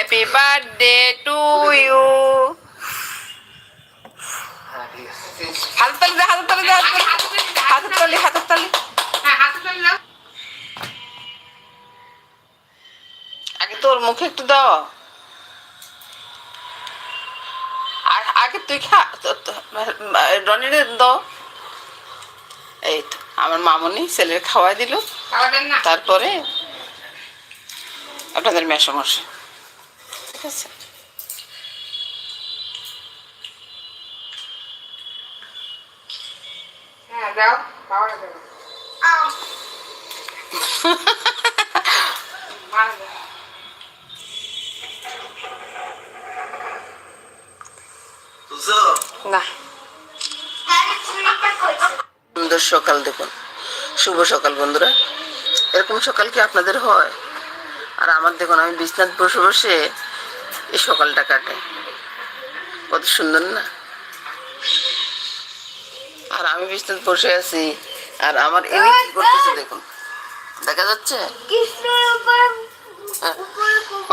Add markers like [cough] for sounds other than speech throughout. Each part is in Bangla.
হ্যাপি বার্থডে টু ইউ হাত তালি দে হাত তালি দে হাত তালি। হাত তালি আগে তোর মুখে একটু দাও। আর আগে তুই খা রনিরে দাও। এই তো আমার মামনি ছেলের খাওয়া দিল তারপরে আপনাদের মেসমশাই। ঠিক আছে না। সুন্দর সকাল দেখুন। শুভ সকাল বন্ধুরা। এরকম সকাল কি আপনাদের হয়? আর আমার দেখুন আমি বিছনাথ বসে বসে এই সকালটা কাটে। কত সুন্দর না? আর আমি বিছনাথ বসে আছি আর আমার এমনি কি করতেছে দেখুন। দেখা যাচ্ছে? হ্যাঁ,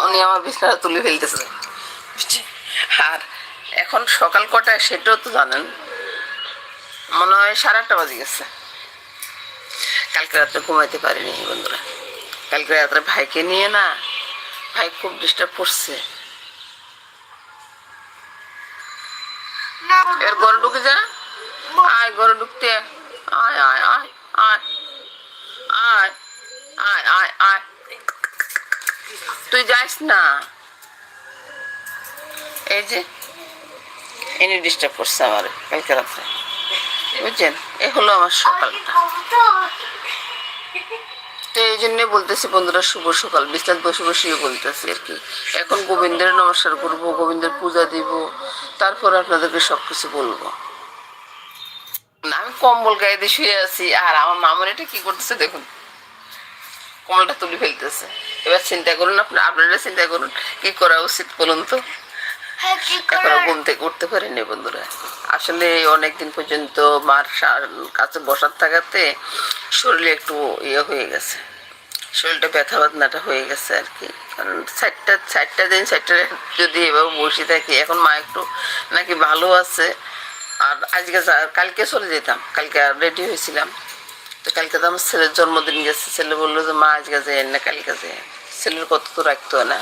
উনি আমার বিছনাটা তুলে ফেলতেছে। আর এখন সকাল কটায় সেটাও তো জানেন। মনে হয় সাড়ে আটটা বাজে গেছে। কালকে রাত্রে ঘুমাইতে পারিনি বন্ধুরা। কালকে রাত্রে ভাইকে নিয়ে না ভাই খুব ডিস্টার্ব করছে। এর ঘরে ঢুকে যা আয় ঘরে ঢুকতে। আয় আয় আয় আয়। আয় আয় আয় আয়। তুই যাস না। এই যে, এনে ডিস্টার্ব করছে আমার কালকে রাত্রে। বুঝছেন? এ হলো আমার সকালটা। তো এই জন্য বলতেছি, বন্ধুরা, শুভ সকাল। বিস্তার বসে বসে বলতেছি আর কি। এখন গোবিন্দের নমস্কার করব, গোবিন্দের পূজা দিব, তারপর আপনাদেরকে সব কিছু বলব আমি কম্বল গায়ে দিয়ে শুয়ে আছি। আর আমার মামুন এটা কি করতেছে দেখুন। কম্বলটা তুলে ফেলতেছে। এবার চিন্তা করুন আপনার চিন্তা করুন, কি করা উচিত বলুন তো? এখনও ঘুম থেকে উঠতে পারিনি বন্ধুরা। আসলে অনেকদিন পর্যন্ত মার কাছে বসার থাকাতে শরীরে একটু ইয়ে হয়ে গেছে। শরীরটা ব্যথা বাদনাটা হয়ে গেছে আর কি। কারণ চারটা চারটা দিন, চারটা যদি এভাবে বসে থাকি, এখন মা একটু নাকি ভালো আছে। আর আজকে কালকে চলে যেতাম, কালকে রেডি হয়েছিলাম। তো কালকে তো আমার ছেলের জন্মদিন গেছে। ছেলে বলল যে, মা, আজকে যায় না, কালকে যায় ছেলের কথা তো রাখতো না।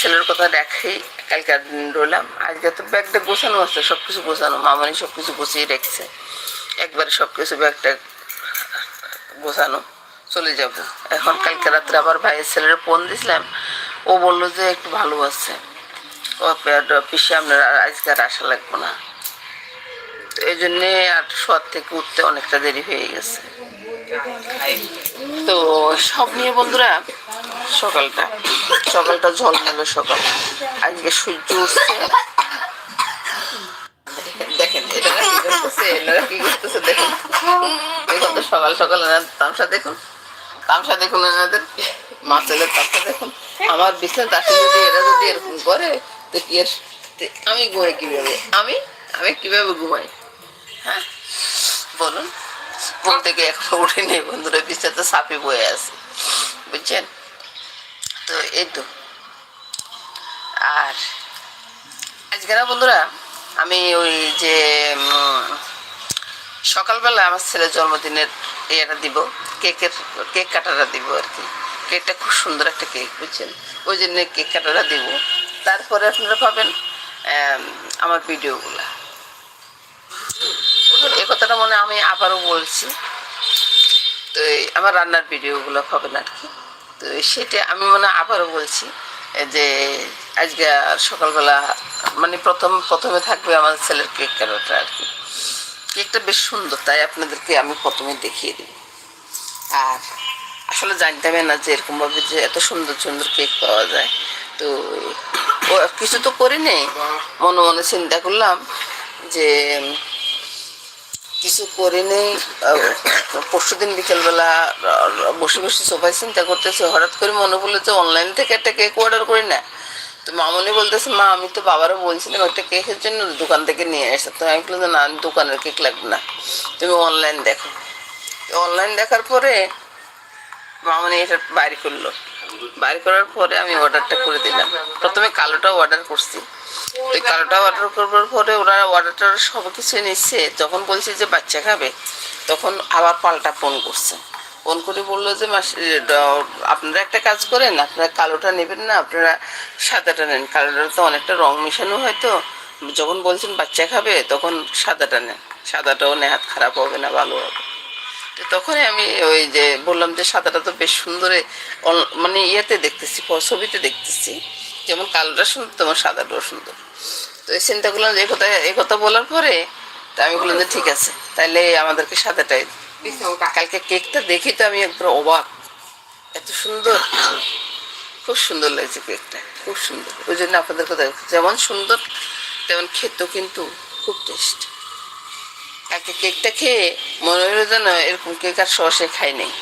ছেলের কথা রাখেই কালকে রইলাম। আজকে তো ব্যাগটা গোছানো আছে সব কিছু গোছানো। মামানি সব কিছু গুছিয়ে রেখেছে। একবারে সব কিছু ব্যাগটা গোছানো। চলে যাব। এখন কালকে রাত্রে আবার ভাইয়ের ছেলের ফোন দিয়েছিলাম ও বলল যে একটু ভালো আছে। ও পিসে, আপনার আজকে আর আসা লাগবো না। তো এই জন্যে আর শোয়ার থেকে উঠতে অনেকটা দেরি হয়ে গেছে। তো সব নিয়ে বন্ধুরা সকালটা। সকালটা ঝলমলে সকাল। আজকে সূর্য উঠছে। দেখেন করতেছে করতেছে, দেখুন। তো সকাল সকাল তামসা দেখুন। তামসা দেখুন এনাদের। তামসা দেখুন। আমার বিছানা তাকে যদি যদি এরকম করে, তো আমি ঘুমাই কীভাবে? আমি? আমি কীভাবে ঘুমাই? হ্যাঁ? বলুন। ঘুম থেকে এখন উঠিনি বন্ধুরা। বিছানাতে সাপে বয়ে আছে। বুঝছেন? তো এই তো। আর আজকে না বন্ধুরা, আমি ওই যে সকালবেলা আমার ছেলের জন্মদিনের ইয়েটা দিব, কেকের, কেক কাটাটা দিব আর কি। কেকটা খুব সুন্দর একটা কেক, বুঝছেন? ওই জন্য কেক কাটাটা দিব। তারপরে আপনারা পাবেন আমার ভিডিওগুলা। এ কথাটা মনে আমি আবারও বলছি। তো আমার রান্নার ভিডিওগুলো পাবেন আর কি। তো সেটা আমি মনে আবারও বলছি যে আজকে আর সকালবেলা মানে প্রথম প্রথমে থাকবে আমার ছেলের কেক কাটাটা আর কি। কেকটা বেশ সুন্দর তাই আপনাদেরকে আমি প্রথমে দেখিয়ে দিই আর আসলে জানতামই না যে এরকমভাবে যে এত সুন্দর সুন্দর কেক পাওয়া যায়। তো কিছু তো করিনি। মনে মনে চিন্তা করলাম যে কিছু করে নেই। পরশু দিন বিকেলবেলা বসে বসে সোফায় চিন্তা করতেছে, হঠাৎ করে মনে পড়ল যে অনলাইন থেকে একটা কেক অর্ডার করি না। তো মামনি বলতেছে, মা, আমি তো বাবারও বলছিলাম একটা কেকের জন্য দোকান থেকে নিয়ে এসে তো আমি বললাম না, আমি দোকানের কেক লাগবে না। তুমি অনলাইন দেখো। অনলাইন দেখার পরে মামনি এটা বাইরে করল বাইর করার পরে আমি অর্ডারটা করে দিলাম। প্রথমে কালোটা অর্ডার করছি। কালোটা অর্ডার করবার পরে ওরা অর্ডারটা সব কিছু নিচ্ছে। যখন বলছি যে বাচ্চা খাবে, তখন আবার পাল্টা ফোন করছে। ফোন করে বলল যে মাস আপনারা একটা কাজ করেন, আপনারা কালোটা নেবেন না, আপনারা সাদাটা নেন। কালোটা তো অনেকটা রং মেশানো হয় তো। যখন বলছেন বাচ্চা খাবে, তখন সাদাটা নেন। সাদাটাও নেহাত খারাপ হবে না, ভালো হবে। তো তখনই আমি ওই যে বললাম যে, সাদাটা তো বেশ সুন্দর মানে ইয়েতে দেখতেছি, ছবিতে দেখতেছি। যেমন কালোটা সুন্দর, তেমন সাদাটাও সুন্দর। তো এই চিন্তা করলাম যে কথা এই কথা বলার পরে তা আমি বললাম যে ঠিক আছে তাহলে আমাদেরকে সাদাটাই কালকে কেকটা দেখি তো আমি একবার অবাক। এত সুন্দর। খুব সুন্দর লাগছে কেকটা, খুব সুন্দর। ওই জন্য আপনাদের কথা যেমন সুন্দর, তেমন খেতেও কিন্তু খুব টেস্ট কালকে কেকটা খেয়ে মনে হলো যেন এরকম কেক আর সসে খাই নেই।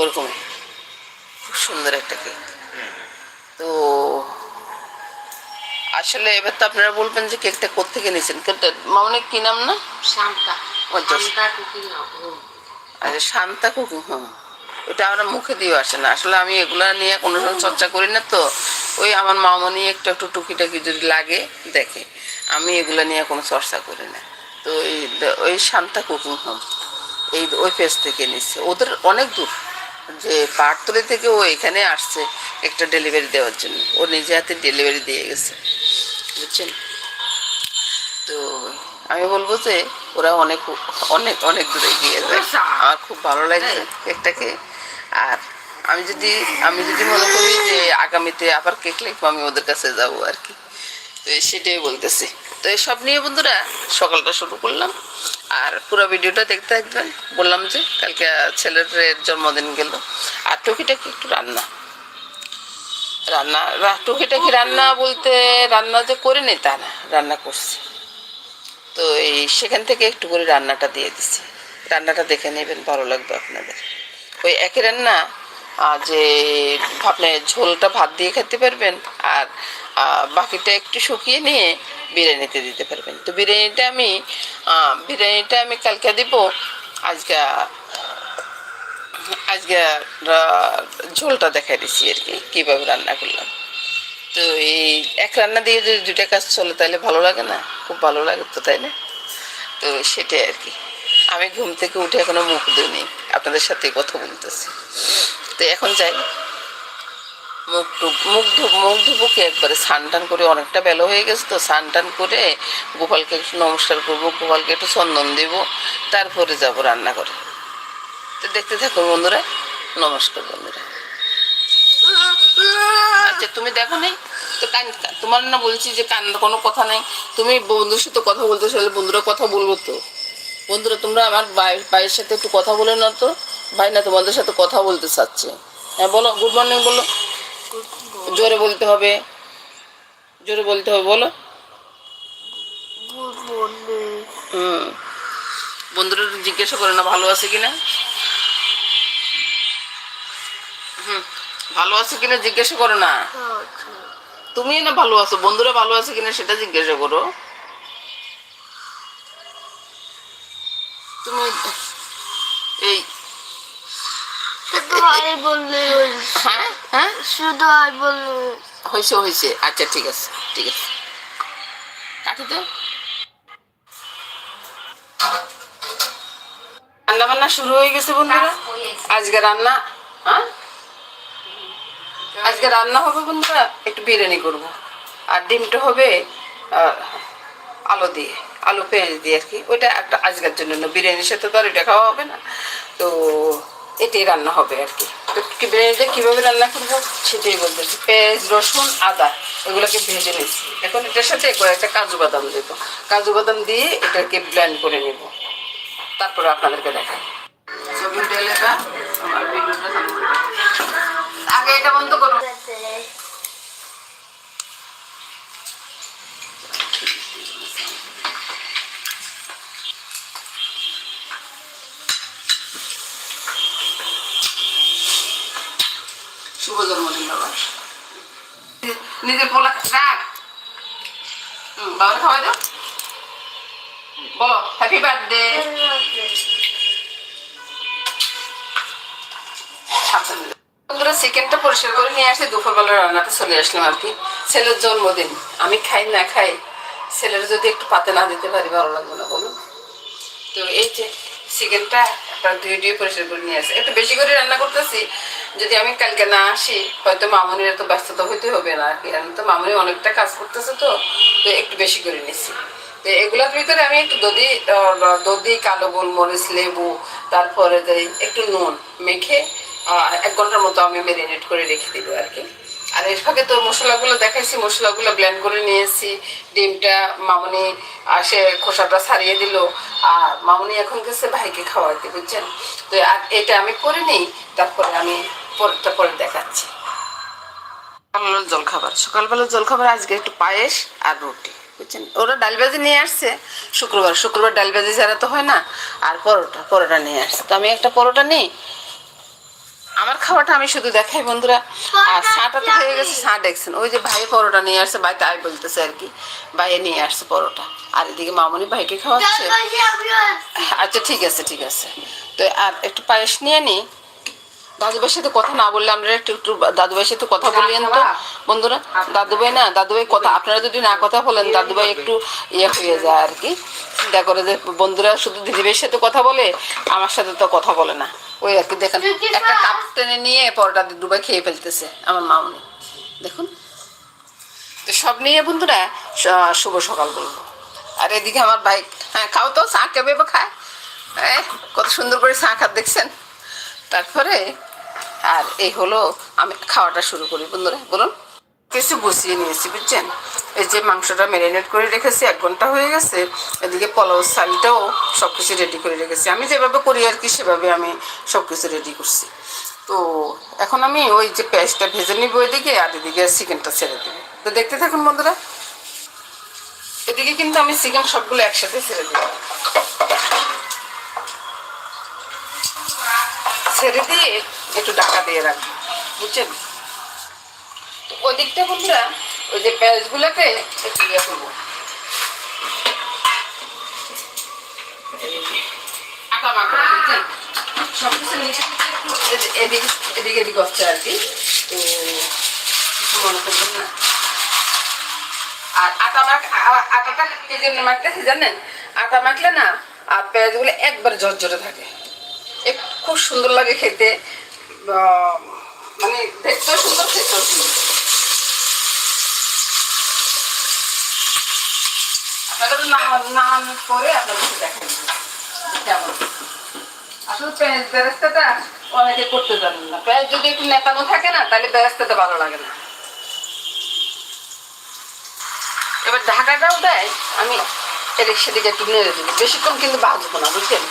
ওরকম খুব সুন্দর একটা কেক। তো আসলে এবার তো আপনারা বলবেন যে কেকটা কোথেকে নিয়েছেন? কেকটা মামনি কি নাম না? শান্তা। আচ্ছা। Shanta cooking home. ওটা আমরা মুখে দিয়ে আসে না। আসলে আমি এগুলা নিয়ে কোনো সময় চর্চা করি না তো। ওই আমার মামনি একটু একটু টুকিটাকি যদি লাগে দেখে। আমি এগুলা নিয়ে কোনো চর্চা করি না। তো ওই ওই শান্তা কুকিং হোম এই ওই পেজ থেকে নিচ্ছে ওদের অনেক দূর। যে পাটতলি থেকে ও এখানে আসছে একটা ডেলিভারি দেওয়ার জন্য। ও নিজে হাতে ডেলিভারি দিয়ে গেছে বুঝছেন? তো আমি বলব যে ওরা অনেক অনেক অনেক দূরে গিয়ে যায়। আমার খুব ভালো লাগছে কেকটাকে। আর আমি যদি আমি যদি মনে করি যে আগামীতে আবার কেক লিখব আমি ওদের কাছে যাব আর কি। তো সেটাই বলতেছি। তো এই সব নিয়ে বন্ধুরা সকালটা শুরু করলাম। আর পুরো ভিডিওটা দেখতে থাকবেন। বললাম যে কালকে ছেলের জন্মদিন গেল। আর টুকিটাকি একটু রান্না। রান্না টুকিটাকি রান্না বলতে রান্না যে করে নি তা না, রান্না করছি। তো এই সেখান থেকে একটু করে রান্নাটা দিয়ে দিছি। রান্নাটা দেখে নেবেন, ভালো লাগবে আপনাদের। ওই একই রান্না যে আপনি ঝোলটা ভাত দিয়ে খেতে পারবেন আর বাকিটা একটু শুকিয়ে নিয়ে বিরিয়ানিতে দিতে পারবেন। তো বিরিয়ানিটা আমি বিরিয়ানিটা আমি কালকে দিব। আজকে আজকে ঝোলটা দেখাই দিচ্ছি আর কি, কীভাবে রান্না করলাম। তো এই এক রান্না দিয়ে যদি দুইটা কাজ চলে, তাহলে ভালো লাগে না? খুব ভালো লাগে তো, তাই না? তো সেটাই আর কি। আমি ঘুম থেকে উঠে এখনও মুখ দিইনি আপনাদের সাথে কথা বলতেছি। তো এখন যাই। মুখ টুক মুখ ধুপ মুখ ধুবো কি একবারে স্নান টান করে অনেকটা বেলা হয়ে গেছে তো স্নান টান করে গোপালকে একটু নমস্কার করব, গোপালকে একটু চন্দন দেব, তারপরে যাব রান্না করে তো দেখতে থাকো বন্ধুরা, নমস্কার বন্ধুরা। আচ্ছা তুমি দেখো নেই? তো কান তোমার না বলছি যে কান কোনো কথা নাই। তুমি বন্ধুর সাথে কথা বলতে চাইলে বন্ধুরা কথা বলব তো। বন্ধুরা, তোমরা আমার ভাই- ভাইয়ের সাথে একটু কথা বলে না তো। ভাই না তোমাদের সাথে কথা বলতে চাচ্ছে। হ্যাঁ বলো গুড মর্নিং বলো। জোরে বলতে হবে। জোরে বলতে হবে বলো। হুম। বন্ধুরা জিজ্ঞাসা করে না ভালো আছে কিনা? হুম ভালো আছে কিনা জিজ্ঞাসা করো না। তুমি না ভালো আছো বন্ধুরা ভালো আছে কিনা সেটা জিজ্ঞাসা করো। তুমি এই বললে হ্যাঁ? হ্যাঁ? শুধু বললে। হয়েছে হয়েছে। আচ্ছা ঠিক আছে ঠিক আছে। কাটি তো? রান্না বান্না শুরু হয়ে গেছে বন্ধুরা। আজকে রান্না হ্যাঁ? আজকে রান্না হবে বন্ধুরা একটু বিরিয়ানি করব। আর ডিমটা হবে আলু দিয়ে আলু পেঁয়াজ দিয়ে আর কি। ওইটা একটা আজকের জন্য না বিরিয়ানির সাথে তো আর এটা খাওয়া হবে না। তো এটাই রান্না হবে আর কি। তো কীভাবে রান্না করব সেটাই বলতে পেঁয়াজ, রসুন, আদা, এগুলোকে ভেজে নিচ্ছি। এখন এটার সাথে কয়েকটা কাজু বাদাম দেবো। কাজু বাদাম দিয়ে এটাকে ব্লেন্ড করে নেব। তারপরে আপনাদেরকে দেখাই। আগে এটা বন্ধ করো। শুভ জন্মদিন, বাবা। রাখ। বাবার দাও। বলো হ্যাপি বার্থডে চিকেনটা পরিষ্কার করে নিয়ে দুপুরবেলা চলে আসলাম আর কি। ছেলের জন্মদিন। আমি খাই না খাই, ছেলের যদি একটু পাতে না দিতে পারি, ভালো লাগবে না বলুন তো এই যে, চিকেনটা আপনার ধুয়ে ধুয়ে পরিষ্কার করে নিয়ে আসে। একটু বেশি করে রান্না করতেছি যদি আমি কালকে না আসি, হয়তো মামুনির এত ব্যস্ততা হইতে হবে না আর কি। তো মামুনি অনেকটা কাজ করতেছে তো তো একটু বেশি করে নিছি। তো এগুলোর ভিতরে আমি একটু দধি দধি, কালো গোলমরিচ, লেবু, তারপরে একটু নুন মেখে এক ঘণ্টার মতো আমি ম্যারিনেট করে রেখে দিব আর কি। আর এর ফাঁকে তো মশলাগুলো দেখাইছি, মশলাগুলো ব্লেন্ড করে নিয়েছি। ডিমটা মামুনি আসে খোসাটা ছাড়িয়ে দিল। আর মামুনি এখন গেছে ভাইকে খাওয়াইতে, বুঝছেন? তো আর এটা আমি করে নিই, তারপরে আমি পরেরটা পরে দেখাচ্ছি। সকালবেলার জলখাবার সকালবেলার জলখাবার আজকে একটু পায়েস আর রুটি বুঝছেন? ওরা ডাল ভাজি নিয়ে আসছে শুক্রবার। শুক্রবার ডাল ভাজি ছাড়া তো হয় না আর পরোটা পরোটা নিয়ে আসছে। তো আমি একটা পরোটা নিই। আমার খাওয়াটা আমি শুধু দেখাই বন্ধুরা। আর চাটা তো হয়ে গেছে চা দেখছেন। ওই যে ভাই পরোটা নিয়ে আসছে ভাই তাই বলতেছে আর কি। ভাইয়ে নিয়ে আসছে পরোটা। আর এদিকে মামনি ভাইকে খাওয়াচ্ছে। আচ্ছা ঠিক আছে ঠিক আছে। তো আর একটু পায়েস নিয়ে নিই দাদুভাইয়ের সাথে কথা না বললে আমরা একটু একটু দাদুভাইয়ের সাথে কথা বলিয়েন তো? বন্ধুরা দাদুভাই না দাদুভাই কথা আপনারা যদি না কথা বলেন দাদুভাই একটু ইয়ে হয়ে যায় আর কি। চিন্তা করে যে বন্ধুরা শুধু দিদিভাইয়ের সাথে কথা বলে আমার সাথে তো কথা বলে না। ওই আর কি দেখেন একটা কাপ টেনে নিয়ে পরোটা দুবাই খেয়ে ফেলতেছে আমার মামনি। দেখুন। তো সব নিয়ে বন্ধুরা শুভ সকাল বলব। আর এদিকে আমার ভাই হ্যাঁ খাও তো চা কেবে খায়? এ, কত সুন্দর করে চা খাত দেখছেন? তারপরে আর এই হলো আমি খাওয়াটা শুরু করি। বন্ধুরা, বলুন। কিছু বসিয়ে নিয়েছি, বুঝছেন? এই যে মাংসটা ম্যারিনেট করে রেখেছি, এক ঘণ্টা হয়ে গেছে। এদিকে পোলাও চালটাও সব কিছু রেডি করে রেখেছি। আমি যেভাবে করি আর কি, সেভাবে আমি সব কিছু রেডি করছি। তো এখন আমি ওই যে পেঁয়াজটা ভেজে নিব ওইদিকে আর এদিকে চিকেনটা ছেড়ে দেবো। তো দেখতে থাকুন, বন্ধুরা। এদিকে কিন্তু আমি চিকেন সবগুলো একসাথে ছেড়ে দেবো ছেড়ে দিয়ে একটু ডাকা দিয়ে রাখব বুঝছেন? তো ওই দিকটা বন্ধুরা, ওই যে পেঁয়াজগুলোকে একটু ইয়ে করব। এদিকে এদিকে এদিকে হচ্ছে আর কি তো মনে করবেন না। আর মাখ কি জন্য জানেন? মাখলে না আর পেঁয়াজগুলো একবার ঝরঝরে থাকে। খুব সুন্দর লাগে খেতে। মানে দেখতেও সুন্দর, খেতেও অনেকে করতে জানেন না। পেঁয়াজ যদি একটু নেতানো থাকে না, তাহলে ভালো লাগে না। এবার ঢাকাটাও দেয়, আমি এদিক সেদিকে একটু নেড়ে দিই। বেশিক্ষণ কিন্তু ভাজবো না বুঝছেন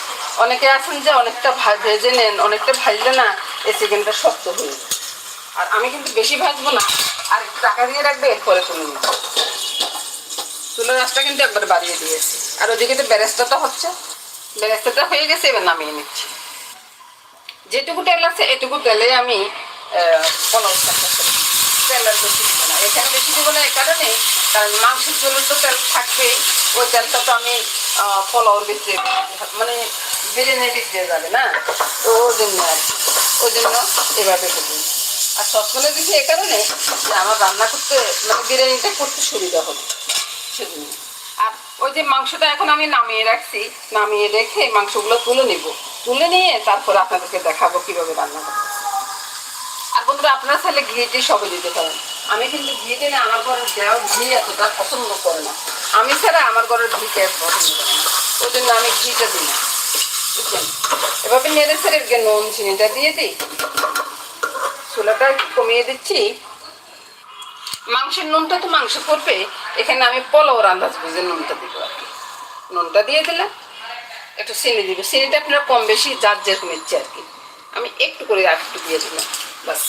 অনেকে আছেন যে অনেকটা ভেজে নেন, অনেকটা ভাজলে না এই চিকেনটা শক্ত হয়ে যায়। আর আমি কিন্তু বেশি ভাজবো না, আর টাকা দিয়ে রাখবে, এরপরে তুমি চুলের রাস্তা কিন্তু একবার বাড়িয়ে দিয়েছি। আর ওদিকে তো বেরেস্তাটা হচ্ছে বেরেস্তাটা হয়ে গেছে, এবার নামিয়ে নিচ্ছি। যেটুকু তেল আছে, এটুকু তেলে আমি চালটা তেল আর বেশি দিব না। এখানে বেশি দিব না এই কারণে, কারণ মাংসের জন্য তো তেল থাকবেই। ওই তেলটা তো আমি পোলাওর ভিতরে মানে বিরিয়ানির ভিতরে যাবে, না? তো ওই জন্য আর। ওই জন্য এভাবে করব। আর সবসময় দিচ্ছি এ কারণে যে আমার রান্না করতে মানে বিরিয়ানিটা করতে সুবিধা হবে সেজন্য। আর ওই যে মাংসটা এখন আমি নামিয়ে রাখছি, নামিয়ে রেখে মাংসগুলো তুলে নিব। তুলে নিয়ে তারপরে আপনাদেরকে দেখাবো কীভাবে রান্না করতে আর বন্ধুরা, আপনারা চাইলে ঘিটি সবই দিতে পারেন। আমি কিন্তু ঘি না, আমার ঘরের দেওয়া ঘি এতটা পছন্দ করে না। আমি ছাড়া আমার ঘরের ঘি কে পছন্দ করে না। ওই জন্য আমি ঘিটা দিই না। বুঝছেন এভাবে নেড়ে ছেড়ে গিয়ে নুন, চিনিটা দিয়ে দিই। চুলাটা একটু কমিয়ে দিচ্ছি। মাংসের নুনটা তো মাংস করবে। এখানে আমি পোলাওর আন্দাজ বুঝে নুনটা দিব আর কি। নুনটা দিয়ে দিলাম। একটু চিনি দিব। চিনিটা আপনার কম বেশি যার যেরকম ইচ্ছে আর কি। আমি একটু করে আর একটু দিয়ে দিলাম। বাস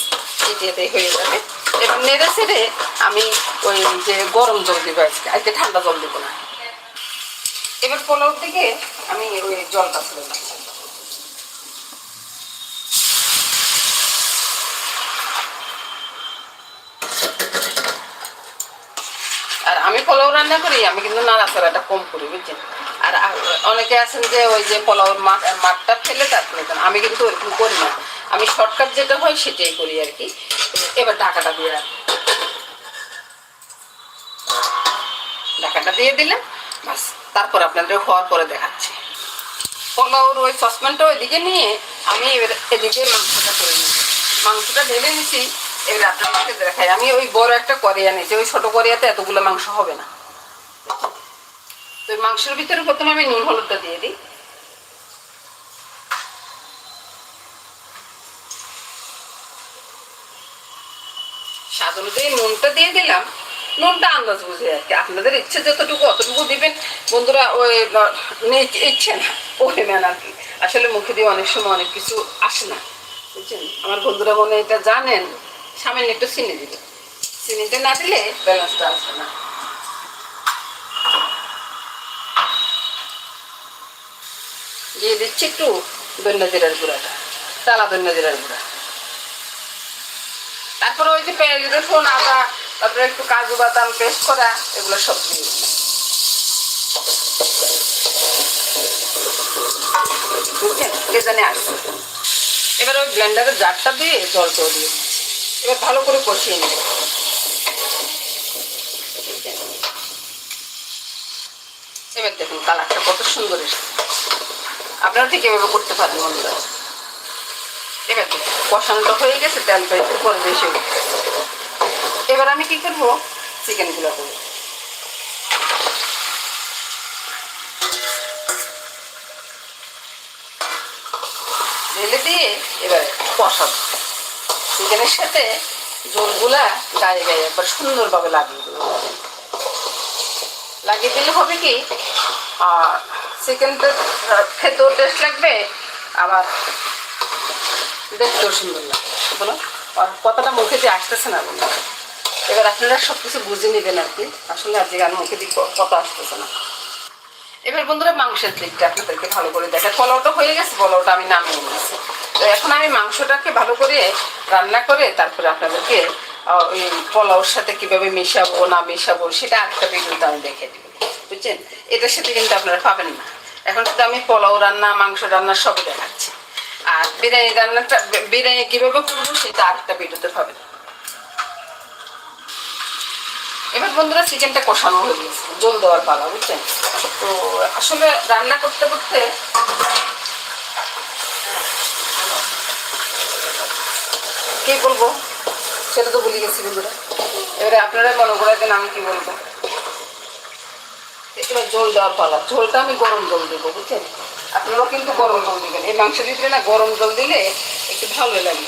এটাতেই হয়ে যাবে। এবার নেড়ে ছেড়ে আমি ওই যে গরম জল দিব আজকে। আজকে ঠান্ডা জল দিব না। এবার পোলাওর থেকে আমি ওই জলটা ছেড়ে দিলাম আর আমি পোলাও রান্না করি, আমি কিন্তু নাড়াচাড়াটা কম করি, বুঝছেন? আর অনেকে আছেন যে ওই যে পোলাওর মাঠ মাঠটা ফেলে তারপরে আমি কিন্তু ওরকম করি না। আমি শর্টকাট যেটা হয় সেটাই করি আর কি। এবার ঢাকাটা দিয়ে রাখব ঢাকাটা দিয়ে দিলাম, বাস। তারপর আপনাদের হওয়ার পরে দেখাচ্ছি। পোলাওর ওই সসপ্যানটা ওইদিকে নিয়ে আমি এবার এদিকে মাংসটা করে নিই। মাংসটা ঢেলে নিছি, এবার আপনাদেরকে দেখাই। আমি ওই বড় একটা করিয়া নিয়েছি, ওই ছোট করিয়াতে এতগুলো মাংস হবে না। তো মাংসের ভিতরে প্রথমে আমি নুন, হলুদটা দিয়ে দিই। স্বাদ অনুযায়ী নুনটা দিয়ে দিলাম। নুনটা আন্দাজ বুঝে আর কি। আপনাদের ইচ্ছে যতটুকু, অতটুকু দিবেন। বন্ধুরা, ওই ইচ্ছে না ওই নেন আর কি। আসলে মুখে দিয়ে অনেক সময় অনেক কিছু আসে না, বুঝছেন? আমার বন্ধুরা মনে এটা জানেন সামান্য একটু চিনি দিবে। চিনিটা না দিলে ব্যালেন্সটা আসবে না। দিয়ে দিচ্ছি একটু দৈন্য জিরার গুঁড়াটা তালা দৈন্য জিরার গুঁড়া। তারপরে ওই যে পেঁয়াজ রসুন আদা তারপরে একটু কাজু বাদাম পেস্ট করা, এগুলো সব দিয়ে। বুঝছেন? কে জানে আসবে এবার ওই ব্লেন্ডারের জারটা দিয়ে জলটাও দিয়ে এবার ভালো করে কষিয়ে নেব। এবার দেখুন কালারটা কত সুন্দর এসেছে। আপনারা ঠিক এভাবে করতে পারেন বন্ধুরা। এবার কষানোটা হয়ে গেছে তেলটা একটু পরে বেশি। এবার আমি কি করব? চিকেনগুলো করব। ঢেলে দিয়ে এবারে কষাবো। চিকেনের সাথে জোলগুলা গায়ে গায়ে একবার সুন্দরভাবে লাগিয়ে দেবো। লাগিয়ে দিলে হবে কি আর চিকেনটা খেতেও টেস্ট লাগবে, আবার দেখতেও সুন্দর লাগবে। বলো, আর কথাটা মুখে দিয়ে আসতেছে না বলো। এবার আপনারা সব কিছু বুঝে নেবেন আর কি। আসলে আজকে আর মুখে দিক, কথা আসতেছে না। এবার বন্ধুরা, মাংসের দিকটা আপনাদেরকে ভালো করে দেখে পোলাওটা হয়ে গেছে, পোলাওটা আমি নামিয়ে নিয়েছি। তো এখন আমি মাংসটাকে ভালো করে রান্না করে তারপরে আপনাদেরকে ওই পোলাওর সাথে কীভাবে মেশাবো, না মেশাবো, সেটা একটা ভিডিওতে আমি দেখে দিব। বুঝছেন? এটার সাথে কিন্তু আপনারা পাবেন না। এখন শুধু আমি পোলাও রান্না, মাংস রান্না সবই দেখাচ্ছি। আর বিরিয়ানি রান্নাটা, বিরিয়ানি কীভাবে করব, সেটা আরেকটা ভিডিওতে পাবেন। এবার বন্ধুরা চিকেনটা কষানো হয়ে গেছে, জল দেওয়ার পালা, বুঝছেন? তো আসলে রান্না করতে করতে কি বলব? সেটা তো ভুলে গেছি বন্ধুরা। এবারে আপনারা মনে করে দেন আমি কি বলব? এবার জল দেওয়ার পালা, ঝোলটা আমি গরম জল দেবো, বুঝছেন? আপনারাও কিন্তু গরম জল দিবেন। এই মাংস ভিতরে না, গরম জল দিলে একটু ভালো লাগে।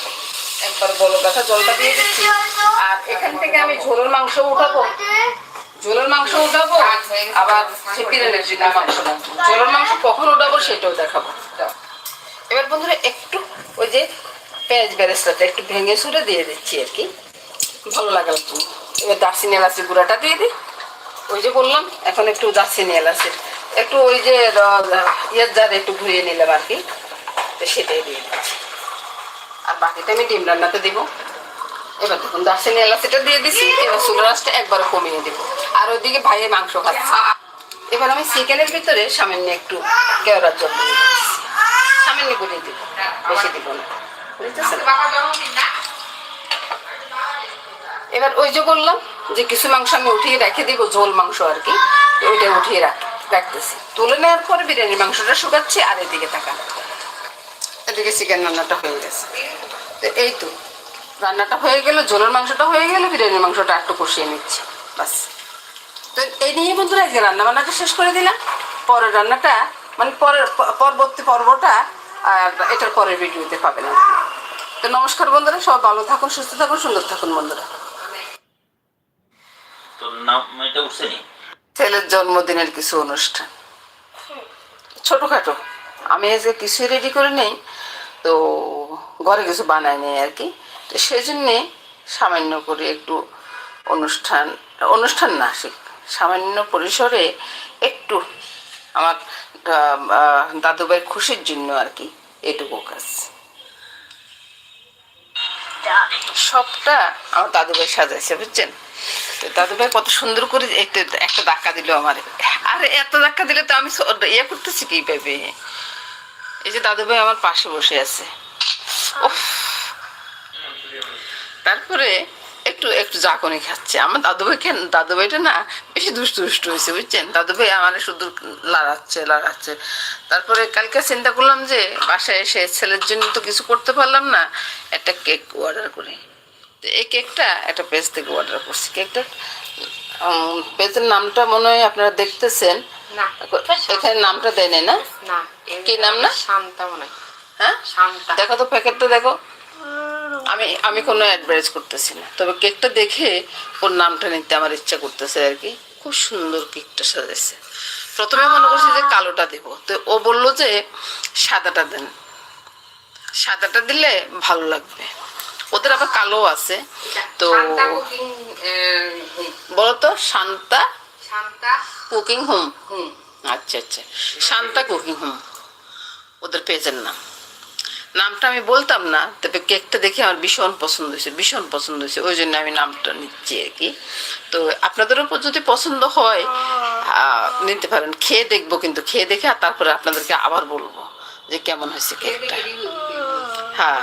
একবার বলো, দেখা, জলটা দিয়ে দিচ্ছি। আর এখান থেকে আমি ঝোলের মাংস উঠাবো। ঝোলের মাংস উঠাবো, আবার সে বিরিয়ানির জন্য মাংস ঝোলের মাংস কখন উঠাবো সেটাও দেখাবো। এবার বন্ধুরা একটু ওই যে পেঁয়াজ বেরেস্তাটা একটু ভেঙে সুরে দিয়ে দিচ্ছি আর কি। ভালো জন্য এবার দার্সিনি এলাচের গুঁড়াটা দিয়ে দিই। ওই যে বললাম, এখন একটু দার্সিনি এলাচের। একটু ওই যে ইয়ের জারে একটু ঘুরিয়ে নিলাম আর কি। তো সেটাই দিয়ে দিচ্ছি। আর বাকিটা আমি ডিম রান্নাতে দিব। এবার দেখুন দার্সিনি এলাচিটা দিয়ে দিছি, এবার রাসটা একবার কমিয়ে দেবো। আর ওইদিকে ভাইয়ের মাংস খাচ্ছে এবার আমি চিকেনের ভিতরে সামান্য একটু কেওড়ার জল দিয়ে সামান্য করে দিব, বেশি দিব না। এবার ওই যে বললাম যে কিছু মাংস আমি উঠিয়ে রেখে দিব, ঝোল মাংস আর কি ওইটা উঠিয়ে রাখ রাখতেছি। তুলে নেওয়ার পরে বিরিয়ানির মাংসটা শুকাচ্ছি, আর এদিকে তাকান। এদিকে চিকেন রান্নাটা হয়ে গেছে। এই তো। রান্নাটা হয়ে গেল ঝোলের মাংসটা হয়ে গেল বিরিয়ানির মাংসটা একটু কষিয়ে নিচ্ছি বাস তো এই নিয়ে বন্ধুরা আজকে রান্না বান্নাটা শেষ করে দিলাম। পরের রান্নাটা মানে পরের পরবর্তী পর্বটা আর এটার পরের ভিডিওতে পাবেন তো নমস্কার বন্ধুরা সব ভালো থাকুন সুস্থ থাকুন সুন্দর থাকুন বন্ধুরা। ছেলের জন্মদিনের কিছু অনুষ্ঠান। ছোটোখাটো। আমি আজকে কিছুই রেডি করে নেই তো ঘরে কিছু বানাই নেই আর কি। তো সেই জন্যে সামান্য করে একটু অনুষ্ঠান অনুষ্ঠান না সামান্য পরিসরে একটু আমার আহ, খুশির জন্য আর কি এটুকু কাজ। সবটা আমার দাদুভাই সাজাইছে বুঝছেন? তো দাদুভাই কত সুন্দর করে একটু একটা ধাক্কা দিল আমার। আরে এত ধাক্কা দিলে তো আমি ইয়ে করতেছি কি ভেবে এই যে দাদুভাই আমার পাশে বসে আছে। উফ। তারপরে একটু একটু জাকনি খাচ্ছে। আমার দাদু ভাই কেন দাদু ভাইটা না বেশি দুষ্টু দুষ্টু হয়েছে বুঝছেন? দাদু ভাই আমার শুধু লাড়াচ্ছে লড়াচ্ছে। তারপরে কালকে চিন্তা করলাম যে বাসায় এসে ছেলের জন্য তো কিছু করতে পারলাম না একটা কেক অর্ডার করি। তো এই কেকটা একটা পেজ থেকে অর্ডার করছি। কেকটা পেজের নামটা মনে হয় আপনারা দেখতেছেন। না। এখানে নামটা দেয় না? কি নাম না? শান্তা মনে হয়। হ্যাঁ? শান্তা। দেখো তো প্যাকেটটা দেখো। আমি আমি কোনো অ্যাডভার্টাইজ করতেছি না। তবে কেকটা দেখে ওর নামটা নিতে আমার ইচ্ছা করতেছে আর কি। খুব সুন্দর কেকটা সাজাইছে। প্রথমে মনে করছি যে কালোটা দেব। তো ও বলল যে সাদাটা দেন। সাদাটা দিলে ভালো লাগবে। ওদের আবার কালো আছে। তো শান্তা কুকিং বলো তো Shanta Shanta cooking home hmm. আচ্ছা আচ্ছা। শান্তা কুকিং হোম ওদের পেজের নাম। নামটা আমি বলতাম না, তবে কেকটা দেখে আমার ভীষণ পছন্দ হয়েছে, ভীষণ পছন্দ হয়েছে। ওই জন্য আমি নামটা নিচ্ছি আর কি। তো আপনাদেরও যদি পছন্দ হয় নিতে পারেন। খেয়ে দেখব কিন্তু, খেয়ে দেখে আর তারপরে আপনাদেরকে আবার বলব যে কেমন হয়েছে কেকটা। হ্যাঁ।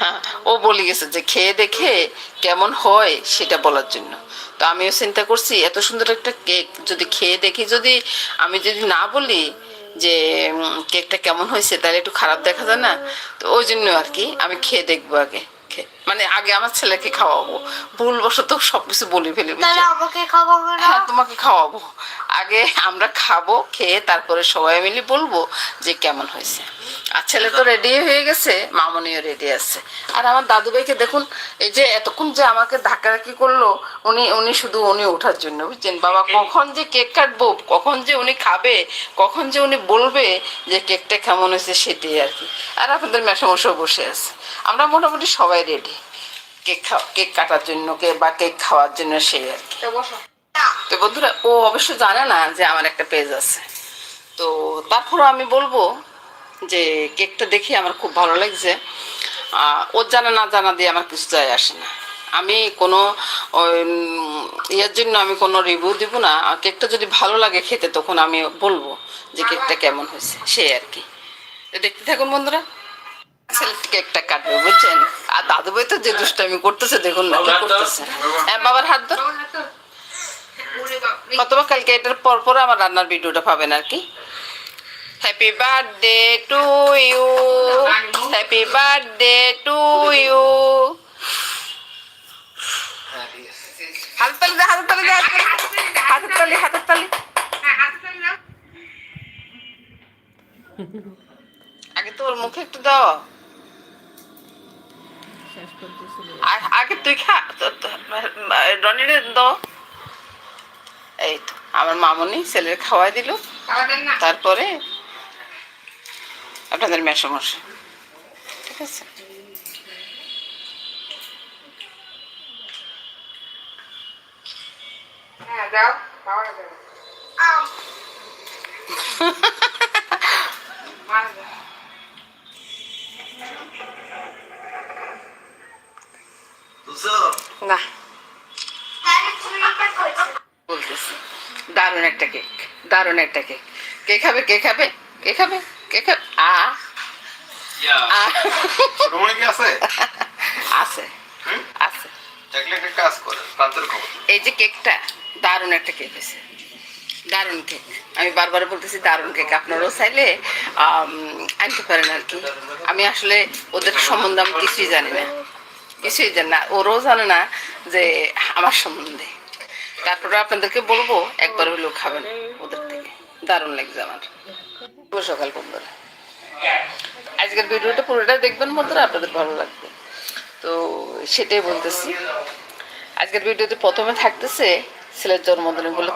হ্যাঁ ও বলে গেছে যে খেয়ে দেখে কেমন হয় সেটা বলার জন্য। তো আমিও চিন্তা করছি, এত সুন্দর একটা কেক যদি খেয়ে দেখি, যদি আমি যদি না বলি যে কেকটা কেমন হয়েছে তাহলে একটু খারাপ দেখা যায় না? তো ওই জন্য আর কি, আমি খেয়ে দেখব আগে খে- মানে আগে আমার ছেলেকে খাওয়াবো। ভুলবশত সব কিছু বলে ফেলি তাহলে আমাকে খাওয়াবে হ্যাঁ তোমাকে খাওয়াবো। আগে আমরা খাব খেয়ে তারপরে সবাই মিলে বলব যে কেমন হয়েছে। আর ছেলে তো রেডি হয়ে গেছে মামনিও রেডি আছে। আর আমার দাদু ভাইকে দেখুন এই যে এতক্ষণ যে আমাকে ধাক্কাধাক্কি করল উনি উনি শুধু উনি ওঠার জন্য বুঝছেন? বাবা কখন যে কেক কাটবো কখন যে উনি খাবে কখন যে উনি বলবে যে কেকটা কেমন হয়েছে সেটাই আর কি। আর আপনাদের মেশামশাও বসে আছে। আমরা মোটামুটি সবাই রেডি কেক খাওয়া কেক কাটার জন্য কে বা কেক খাওয়ার জন্য সেই আর কি। তো বন্ধুরা ও অবশ্য জানে না যে আমার একটা পেজ আছে। তো তারপরও আমি বলব যে কেকটা দেখে আমার খুব ভালো লাগছে। ওর জানা না জানা দিয়ে আমার কিছু যায় আসে না। আমি কোনো ইয়ের জন্য আমি কোনো রিভিউ দিব না। কেকটা যদি ভালো লাগে খেতে তখন আমি বলব যে কেকটা কেমন হয়েছে সে আর কি। দেখতে থাকুন বন্ধুরা। কেকটা কাটবে বুঝছেন? আর দাদু ভাই তো যে দুষ্টামি করতেছে দেখুন না করতেছে। হ্যাঁ বাবার হাত ধর। অথবা কালকে এটার পর পর আমার রান্নার ভিডিওটা পাবেন আর কি। Happy birthday to you happy birthday to you হাতের তালি দে হাতের তালি দে হাতের তালি হাতের তালি আগে তো ওর মুখে একটু দাও। আগে তুই খা রনিরে দাও। এই তো আমার মামনি ছেলের খাওয়াই দিল। তারপরে আপনাদের মেসমশাই। ঠিক আছে? হ্যাঁ যাও [laughs] খাওয়া যাবে মারা যাও। না বলতেছি দারুণ একটা কেক দারুণ একটা কেক। কে খাবে কে খাবে কে খাবে কে খাবে? আ। আছে? আছে। এই যে কেকটা দারুণ একটা কেক হয়েছে। দারুণ কেক। আমি বারবার বলতেছি দারুণ কেক। আপনারাও চাইলে আনতে পারেন আর কি। আমি আসলে ওদের সম্বন্ধে আমি কিছুই জানি না। কিছুই জানি না ওরাও জানে না যে আমার সম্বন্ধে। তারপরে আপনাদেরকে বলব, একবার হলেও খাবেন ওদের থেকে। দারুণ লাগছে আমার। সকাল বন্ধুরা। আজকের ভিডিওটা পুরোটা দেখবেন বন্ধুরা, আপনাদের ভালো লাগবে। তো সেটাই বলতেছি। আজকের ভিডিওতে প্রথমে থাকতেছে ছেলের জন্মদিন বলে